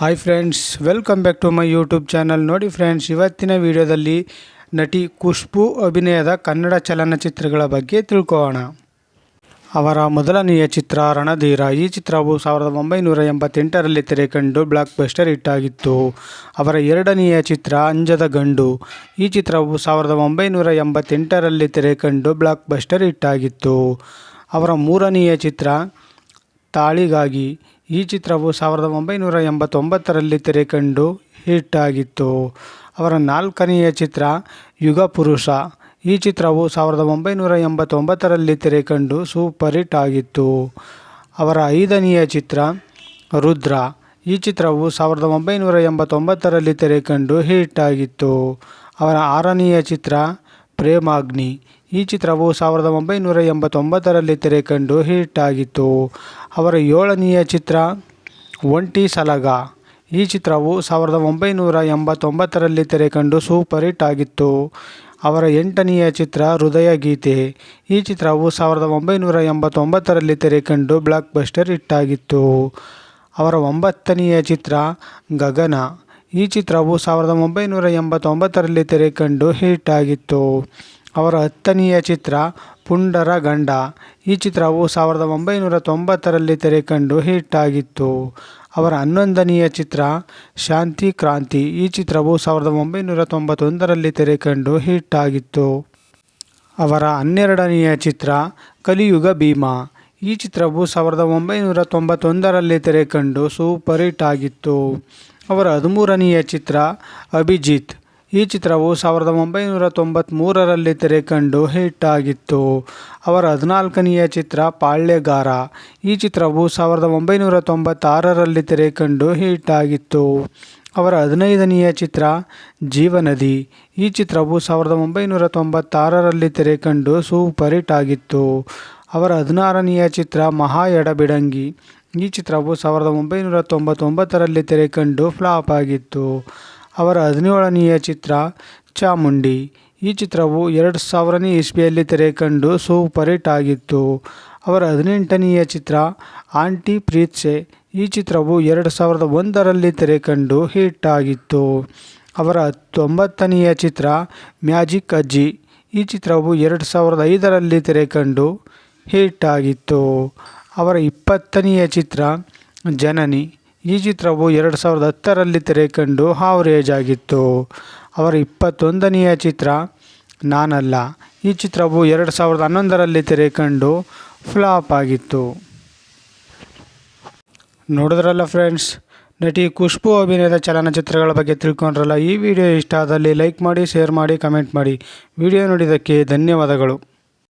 Hi friends welcome back to my YouTube channel ನೋಡಿ friends ಇವತ್ತಿನ ವಿಡಿಯೋದಲ್ಲಿ ನಟಿ ಖುಷ್ಬು ಅಭಿನಯದ ಕನ್ನಡ ಚಲನಚಿತ್ರಗಳ ಬಗ್ಗೆ ತಿಳ್ಕೊಳ್ಳೋಣ. ಅವರ ಮೊದಲನೆಯ ಚಿತ್ರ ರಣಧೀರ. ಈ ಚಿತ್ರವು ಸಾವಿರದ ಒಂಬೈನೂರ ಎಂಬತ್ತೆಂಟರಲ್ಲಿ ತೆರೆಕಂಡು ಬ್ಲಾಕ್ ಬಸ್ಟರ್ ಇಟ್ಟಾಗಿತ್ತು ಅವರ ಎರಡನೆಯ ಚಿತ್ರ ಅಂಜದ ಗಂಡು. ಈ ಚಿತ್ರವು ಸಾವಿರದ ಒಂಬೈನೂರ ಎಂಬತ್ತೆಂಟರಲ್ಲಿ ತೆರೆಕಂಡು ಬ್ಲಾಕ್ ಬಸ್ಟರ್ ಇಟ್ಟಾಗಿತ್ತು ಅವರ ಮೂರನೆಯ ಚಿತ್ರ ತಾಳಿಗಾಗಿ. ಈ ಚಿತ್ರವು ಸಾವಿರದ ಒಂಬೈನೂರ ಎಂಬತ್ತೊಂಬತ್ತರಲ್ಲಿ ತೆರೆಕಂಡು ಹಿಟ್ ಆಗಿತ್ತು. ಅವರ ನಾಲ್ಕನೆಯ ಚಿತ್ರ ಯುಗ ಪುರುಷ. ಈ ಚಿತ್ರವು ಸಾವಿರದ ಒಂಬೈನೂರ ಎಂಬತ್ತೊಂಬತ್ತರಲ್ಲಿ ತೆರೆಕಂಡು ಸೂಪರ್ ಹಿಟ್ ಆಗಿತ್ತು. ಅವರ ಐದನೆಯ ಚಿತ್ರ ರುದ್ರ. ಈ ಚಿತ್ರವು ಸಾವಿರದ ಒಂಬೈನೂರ ಎಂಬತ್ತೊಂಬತ್ತರಲ್ಲಿ ತೆರೆಕಂಡು ಹಿಟ್ ಆಗಿತ್ತು. ಅವರ ಆರನೆಯ ಚಿತ್ರ ಪ್ರೇಮಾಗ್ನಿ. ಈ ಚಿತ್ರವು ಸಾವಿರದ ಒಂಬೈನೂರ ಎಂಬತ್ತೊಂಬತ್ತರಲ್ಲಿ ತೆರೆಕಂಡು ಹಿಟ್ ಆಗಿತ್ತು. ಅವರ ಏಳನೆಯ ಚಿತ್ರ ಒಂಟಿ ಸಲಗ. ಈ ಚಿತ್ರವು ಸಾವಿರದ ಒಂಬೈನೂರ ಎಂಬತ್ತೊಂಬತ್ತರಲ್ಲಿ ತೆರೆಕಂಡು ಸೂಪರ್ ಹಿಟ್ ಆಗಿತ್ತು. ಅವರ ಎಂಟನೆಯ ಚಿತ್ರ ಹೃದಯ ಗೀತೆ. ಈ ಚಿತ್ರವು ಸಾವಿರದ ಒಂಬೈನೂರ ಎಂಬತ್ತೊಂಬತ್ತರಲ್ಲಿ ತೆರೆಕಂಡು ಬ್ಲಾಕ್ ಬಸ್ಟರ್ ಹಿಟ್ ಆಗಿತ್ತು. ಅವರ ಒಂಬತ್ತನೆಯ ಚಿತ್ರ ಗಗನ. ಈ ಚಿತ್ರವು ಸಾವಿರದ ಒಂಬೈನೂರ ಎಂಬತ್ತೊಂಬತ್ತರಲ್ಲಿ ತೆರೆಕಂಡು ಹಿಟ್ ಆಗಿತ್ತು. ಅವರ ಹತ್ತನೆಯ ಚಿತ್ರ ಪುಂಡರ ಗಂಡ. ಈ ಚಿತ್ರವು ಸಾವಿರದ ಒಂಬೈನೂರ ತೊಂಬತ್ತರಲ್ಲಿ ತೆರೆಕಂಡು ಹಿಟ್ ಆಗಿತ್ತು. ಅವರ ಹನ್ನೊಂದನೆಯ ಚಿತ್ರ ಶಾಂತಿ ಕ್ರಾಂತಿ. ಈ ಚಿತ್ರವು ಸಾವಿರದ ಒಂಬೈನೂರ ತೊಂಬತ್ತೊಂದರಲ್ಲಿ ತೆರೆಕಂಡು ಹಿಟ್ ಆಗಿತ್ತು. ಅವರ ಹನ್ನೆರಡನೆಯ ಚಿತ್ರ ಕಲಿಯುಗ ಭೀಮಾ. ಈ ಚಿತ್ರವು ಸಾವಿರದ ಒಂಬೈನೂರ ತೊಂಬತ್ತೊಂದರಲ್ಲಿ ತೆರೆಕಂಡು ಸೂಪರ್ ಹಿಟ್ ಆಗಿತ್ತು. ಅವರ ಹದಿಮೂರನೆಯ ಚಿತ್ರ ಅಭಿಜಿತ್. ಈ ಚಿತ್ರವು ಸಾವಿರದ ಒಂಬೈನೂರ ತೊಂಬತ್ತ್ಮೂರರಲ್ಲಿ ತೆರೆಕಂಡು ಹಿಟ್ ಆಗಿತ್ತು. ಅವರ ಹದಿನಾಲ್ಕನೆಯ ಚಿತ್ರ ಪಾಳ್ಯಗಾರ. ಈ ಚಿತ್ರವು ಸಾವಿರದ ಒಂಬೈನೂರ ತೊಂಬತ್ತಾರರಲ್ಲಿ ತೆರೆಕಂಡು ಹಿಟ್ ಆಗಿತ್ತು. ಅವರ ಹದಿನೈದನೆಯ ಚಿತ್ರ ಜೀವನದಿ. ಈ ಚಿತ್ರವು ಸಾವಿರದ ಒಂಬೈನೂರ ತೊಂಬತ್ತಾರರಲ್ಲಿ ತೆರೆಕಂಡು ಸೂಪರ್ ಹಿಟ್ ಆಗಿತ್ತು. ಅವರ ಹದಿನಾರನೆಯ ಚಿತ್ರ ಮಹಾ ಎಡಬಿಡಂಗಿ ಈ ಚಿತ್ರವು ಸಾವಿರದ ಒಂಬೈನೂರ ತೊಂಬತ್ತೊಂಬತ್ತರಲ್ಲಿ ತೆರೆಕಂಡು ಫ್ಲಾಪ್ ಆಗಿತ್ತು. ಅವರ ಹದಿನೇಳನೆಯ ಚಿತ್ರ ಚಾಮುಂಡಿ. ಈ ಚಿತ್ರವು ಎರಡು ಸಾವಿರನೇ ಇಸ್ವಿಯಲ್ಲಿ ತೆರೆಕಂಡು ಸೂಪರ್ ಹಿಟ್ ಆಗಿತ್ತು. ಅವರ ಹದಿನೆಂಟನೆಯ ಚಿತ್ರ ಆಂಟಿ ಪ್ರೀತ್ಸೆ ಈ ಚಿತ್ರವು ಎರಡು ಸಾವಿರದ ಒಂದರಲ್ಲಿ ತೆರೆಕಂಡು ಹಿಟ್ ಆಗಿತ್ತು. ಅವರ ತೊಂಬತ್ತನೆಯ ಚಿತ್ರ ಮ್ಯಾಜಿಕ್ ಅಜ್ಜಿ. ಈ ಚಿತ್ರವು ಎರಡು ಸಾವಿರದ ಐದರಲ್ಲಿ ತೆರೆಕಂಡು ಹಿಟ್ ಆಗಿತ್ತು. ಅವರ ಇಪ್ಪತ್ತನೆಯ ಚಿತ್ರ ಜನನಿ. ಈ ಚಿತ್ರವು ಎರಡು ಸಾವಿರದ ಹತ್ತರಲ್ಲಿ ತೆರೆಕಂಡು ಹಾವರೇಜ್ ಆಗಿತ್ತು ಅವರ ಇಪ್ಪತ್ತೊಂದನೆಯ ಚಿತ್ರ ನಾನಲ್ಲ. ಈ ಚಿತ್ರವು ಎರಡು ಸಾವಿರದ ಹನ್ನೊಂದರಲ್ಲಿ ತೆರೆಕಂಡು ಫ್ಲಾಪ್ ಆಗಿತ್ತು. ನೋಡಿದ್ರಲ್ಲ ಫ್ರೆಂಡ್ಸ್, ನಟಿ ಖುಷ್ಬು ಅಭಿನಯದ ಚಲನಚಿತ್ರಗಳ ಬಗ್ಗೆ ತಿಳ್ಕೊಂಡ್ರಲ್ಲ, ಈ ವಿಡಿಯೋ ಇಷ್ಟ ಆದಲ್ಲಿ ಲೈಕ್ ಮಾಡಿ, ಶೇರ್ ಮಾಡಿ, ಕಮೆಂಟ್ ಮಾಡಿ. ವಿಡಿಯೋ ನೋಡಿದ್ದಕ್ಕೆ ಧನ್ಯವಾದಗಳು.